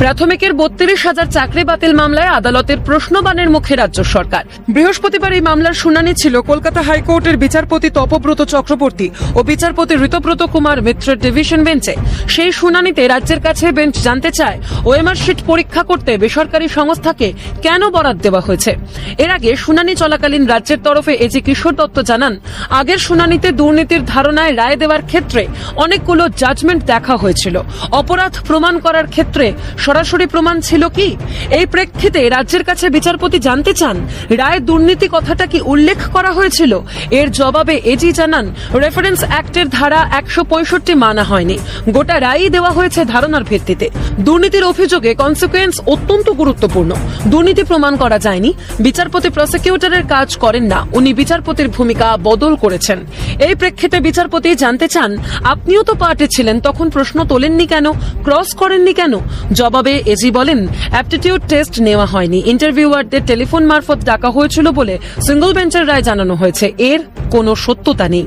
প্রাথমিকের বত্রিশ হাজার চাকরি বাতিল মামলায় আদালতের প্রশ্নবানের মুখে রাজ্য সরকার। বৃহস্পতিবার এই মামলার শুনানি ছিল কলকাতা হাইকোর্টের বিচারপতি তপব্রত চক্রবর্তী ও বিচারপতি ঋতব্রত কুমার মিত্রের ডিভিশন বেঞ্চে। সেই শুনানিতে রাজ্যের কাছে বেঞ্চ জানতে চায়, ওএমআর শিট পরীক্ষা করতে বেসরকারি সংস্থাকে কেন বরাদ দেওয়া হয়েছে? এর আগে শুনানি চলাকালীন রাজ্যের তরফে এজি কিশোর দত্ত জানান, আগের শুনানিতে দুর্নীতির ধারণায় রায় দেওয়ার ক্ষেত্রে অনেকগুলো জাজমেন্ট দেখা হয়েছিল। অপরাধ প্রমাণ করার ক্ষেত্রে সরাসরি প্রমাণ ছিল কি? এই প্রেক্ষিতে রাজ্যের কাছে বিচারপতি জানতে চান, রায় দুর্নীতি কথাটা কি উল্লেখ করা হয়েছিল? এর জবাবে এজি জানান, রেফারেন্স অ্যাক্টের ধারা একশো পঁয়ষট্টি মানা হয়নি। গোটা রায়ই দেওয়া হয়েছে ধারণার ভিত্তিতে। দুর্নীতির অভিযোগে কনসিকুয়েন্স অত্যন্ত গুরুত্বপূর্ণ। দুর্নীতি প্রমাণ করা যায়নি। বিচারপতি প্রসিকিউটরের কাজ করেন না। উনি বিচারপতির ভূমিকা বদল করেছেন। এই প্রেক্ষিতে বিচারপতি জানতে চান, আপনিও তো পার্টি ছিলেন, তখন প্রশ্ন তোলেননি কেন? ক্রস করেননি কেন? জবাবে এজি বলেন অ্যাপটিটিউড টেস্ট নেওয়া হয়নি। ইন্টারভিউয়ারদের টেলিফোন মারফত ডাকা হয়েছিল বলে সিঙ্গল বেঞ্চের রায় জানানো হয়েছে। এর কোনো সত্যতা নেই।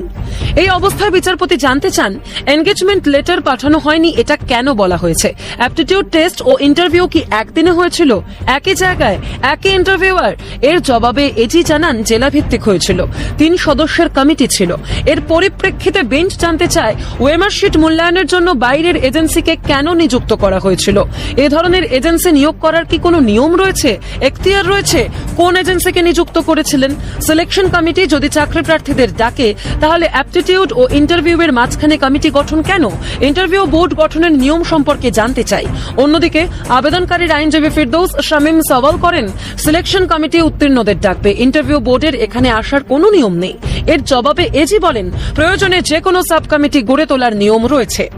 এই অবস্থায় বিচারপতি জানতে চান এনগেজমেন্ট লেটার পাঠানো হয়নি, এটা কেন বলা হয়েছে? অ্যাপটিটিউড টেস্ট ও ইন্টারভিউ কি একদিনে হয়েছিল? একই জায়গায়, একই ইন্টারভিউয়ার এর জবাবে এজি জানান জেলা ভিত্তিক হয়েছিল। তিন সদস্যের কমিটি ছিল। এর পরিপ্রেক্ষিতে বেঞ্চ জানতে চায় ওয়েমার শিট মূল্যায়নের জন্য বাইরের এজেন্সিকে কেন নিযুক্ত করা হয়েছিল? এ ধরনের এজেন্সি নিয়োগ করার কি কোনো নিয়ম রয়েছে? এখতিয়ার রয়েছে? কোন এজেন্সিকে নিযুক্ত করেছিলেন? সিলেকশন কমিটি যদি চাকরি প্রার্থীদের ডাকে, তাহলে অ্যাপটিটিউড ও ইন্টারভিউ এর মাঝখানে কমিটি গঠন কেন? ইন্টারভিউ বোর্ড গঠনের নিয়ম সম্পর্কে জানতে চাই। অন্যদিকে, আবেদনকারীর আইনজীবী ফিরদৌস শামীম সওয়াল করেন, সিলেকশন কমিটি উত্তীর্ণদের ডাকবে। ইন্টারভিউ বোর্ডের এখানে আসার কোনো নিয়ম নেই। এর জবাবে এজি বলেন, প্রয়োজনে যে কোনো সাব কমিটি গড়ে তোলার নিয়ম রয়েছে।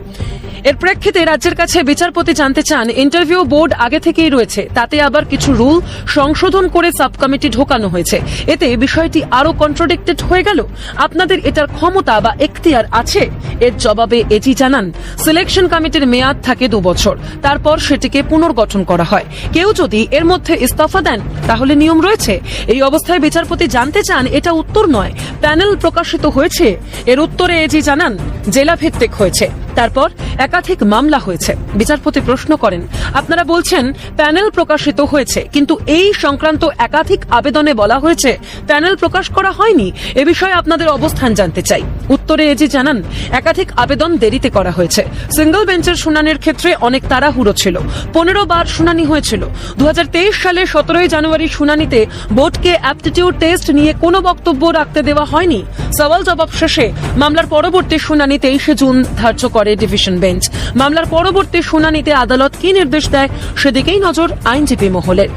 এর প্রেক্ষিতে রাজ্যের কাছে বিচারপতি জানতে চান, ইন্টারভিউ বোর্ড আগে থেকেই রয়েছে, তাতে আবার কিছু রুল সংশোধন করে সাব কমিটি ঢোকানো হয়েছে। এতে বিষয়টি আরও কন্ট্রোডিক্টেড হয়ে গেল? আপনাদের এটার ক্ষমতা বা এখতিয়ার আছে? এর জবাবে এটি জানান, সিলেকশন কমিটির মেয়াদ থাকে দু বছর। তারপর সেটিকে পুনর্গঠন করা হয়। কেউ যদি এর মধ্যে ইস্তফা দেন, তাহলে নিয়ম রয়েছে? এই অবস্থায় বিচারপতি জানতে চান, এটা উত্তর নয়, প্যানেল প্রকাশিত হয়েছে? এর উত্তরে এজি জানান জেলা ভিত্তিক হয়েছে। তারপর একাধিক মামলা হয়েছে। বিচারপতি প্রশ্ন করেন, আপনারা বলছেন প্যানেল প্রকাশিত হয়েছে, কিন্তু এই সংক্রান্ত একাধিক আবেদনে বলা হয়েছে প্যানেল প্রকাশ করা হয়নি। এ বিষয়ে আপনাদের অবস্থান জানতে চাই। উত্তরে এজি জানান, একাধিক আবেদন দেরিতে করা হয়েছে। সিঙ্গল বেঞ্চের শুনানির ক্ষেত্রে অনেক তাড়াহুড়ো ছিল। পনেরো বার শুনানি হয়েছিল। দুহাজার তেইশ সালে সতেরোই জানুয়ারি শুনানিতে বোর্ডকে অ্যাপটিটিউড টেস্ট নিয়ে কোনো বক্তব্য রাখতে দেওয়া হয়নি। সওয়াল জবাব শেষে মামলার পরবর্তী শুনানি তেইশে জুন ধার্য করে ডিভিশন বেঞ্চ। মামলার পরবর্তী শুনানিতে আদালত কি নির্দেশ দেয় সেদিকেই নজর আইনজীবী মহলের।